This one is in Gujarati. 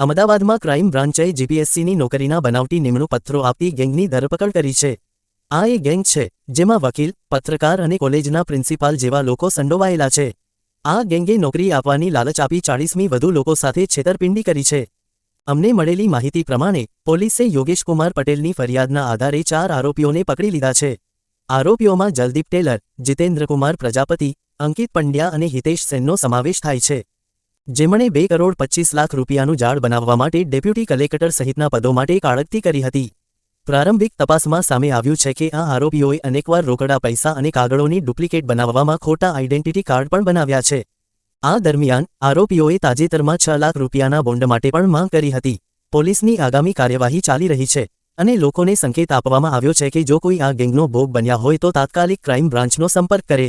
અમદાવાદમાં ક્રાઇમ બ્રાન્ચે જીપીએસસીની નોકરીના બનાવટી નિમણૂક પત્રો આપતી ગેંગની ધરપકડ કરી છે. આ એ ગેંગ છે, જેમાં વકીલ, પત્રકાર અને કોલેજના પ્રિન્સિપાલ જેવા લોકો સંડોવાયેલા છે. આ ગેંગે નોકરી આપવાની લાલચ આપી ચાળીસમી વધુ લોકો સાથે છેતરપિંડી કરી છે. અમને મળેલી માહિતી પ્રમાણે, પોલીસે યોગેશકુમાર પટેલની ફરિયાદના આધારે ચાર આરોપીઓને પકડી લીધા છે. આરોપીઓમાં જલદીપ ટેલર, જીતેન્દ્રકુમાર પ્રજાપતિ, અંકિત પંડ્યા અને હિતેશ સેનનો સમાવેશ થાય છે. જેમણે બે કરોડ પચ્ચીસ લાખ રૂપિયાનું જાળ બનાવવા માટે ડેપ્યુટી કલેક્ટર સહિતના પદો માટે કાળકતી કરી હતી. પ્રારંભિક તપાસમાં સામે આવ્યું છે કે આ આરોપીઓએ અનેકવાર રોકડા પૈસા અને કાગળોની ડુપ્લિકેટ બનાવવામાં ખોટા આઇડેન્ટિટી કાર્ડ પણ બનાવ્યા છે. આ દરમિયાન, આરોપીઓએ તાજેતરમાં છ લાખ રૂપિયાના બોન્ડ માટે પણ માંગ કરી હતી. પોલીસની આગામી કાર્યવાહી ચાલી રહી છે અને લોકોને સંકેત આપવામાં આવ્યો છે કે જો કોઈ આ ગેંગનો ભોગ બન્યા હોય તો તાત્કાલિક ક્રાઇમ બ્રાન્ચનો સંપર્ક કરે.